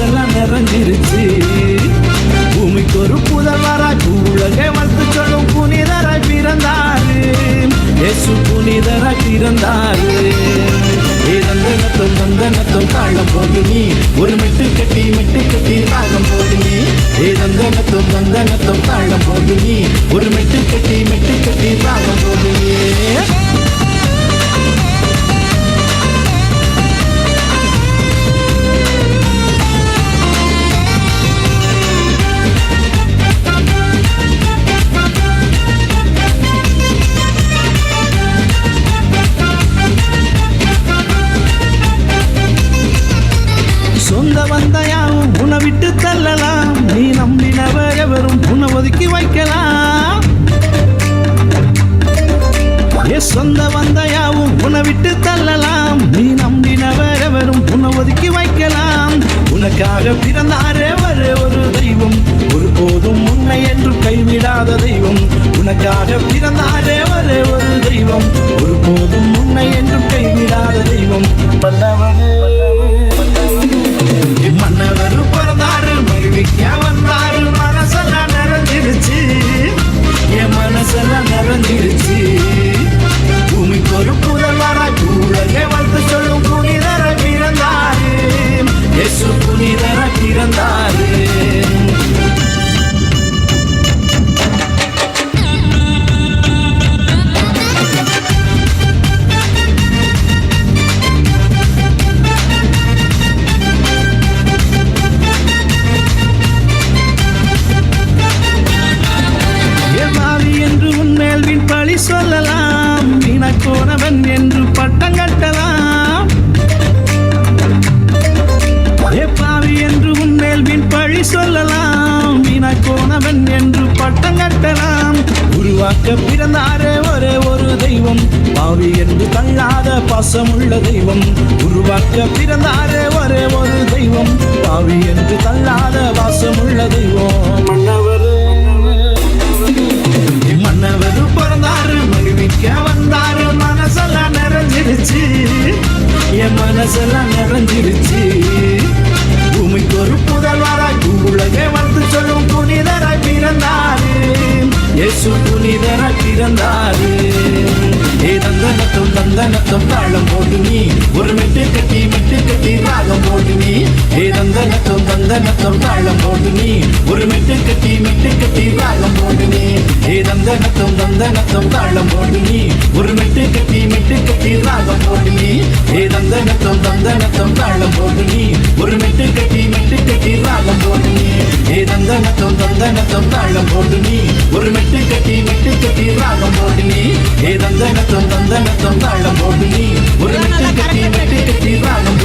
மனசெல்லாம் நிறைஞ்சிருச்சு. பூமிக்கு ஒரு புதல்வராய் உலகை வந்து சொல்லும் புனிதராய் பிறந்தாரு. இயேசு புனிதராய் பிறந்தாரு. தந்தனத்தும் தந்தனத்தும் தாழம் போது நீ ஒரு மெட்டு கட்டி மெட்டு கட்டி தாகம் போது நீ. தந்தனத்தும் தந்தனத்தும் தாழம் போது விட்டு தள்ளலாம். நீ நம்பினவர் எவரும் உன்னை ஒதுக்கி வைக்கலாம். ஏ சொந்த வந்தையாவும் உன்னை விட்டு தள்ளலாம். நீ நம்பினவர் எவரும் உன்னை ஒதுக்கி வைக்கலாம். உனக்காக பிறந்தாரே ஒரே ஒரு தெய்வம். ஒருபோதும் உன்னை என்று கைவிடாத தெய்வம். உனக்காக பிறந்தாரே ஒரே சொல்லலாம் வீணக்கோனவன் என்று பட்டம் கட்டலாம். பாவி என்று உன்மேல் வின் பழி சொல்லலாம் இனக்கோனவன் என்று பட்டம் கட்டலாம். உருவாக்க பிறந்தாரே ஒரே ஒரு தெய்வம் பாவி என்று தள்ளாத பாசமுள்ள தெய்வம். உருவாக்க பிறந்தாரே ஒரே ஒரு தெய்வம் பாவி என்று தள்ளாத இயேசு புனிதராய் பிறந்தாரு. ஏ தந்தனத்தும் தந்தனத்தும் தாளம் போடு நீ ஒரு மெட்டு கட்டி மெட்டு கட்டி ராகம் போடு நீ. ஏ தந்தனத்தும் தந்தனத்தும் தாளம் போடு நீ ஒரு மெட்டு கட்டி மெட்டு கட்டி ராகம் போடு நீ. ஏ தந்தனத்தும் தந்தனத்தும் தாளம் போடு நீ ஒரு மெட்டு கட்டி மெட்டு கட்டி ராகம் போடு நீ. ஏ தந்தனத்தும் தந்தனத்தும் தாளம் போடு நீ ஒரு மெட்டு கட்டி தந்தனத்தும் தாழம் தாளம் போடு நீ. ஒரு மெட்டு கட்டி மெட்டு கட்டி ராகம் போடு நீ. ஏ தந்தனத்தம் தந்தனத்தும் தாளம் போடு நீ. ஒரு மெட்டு கட்டி மெட்டு கட்டி ராகம்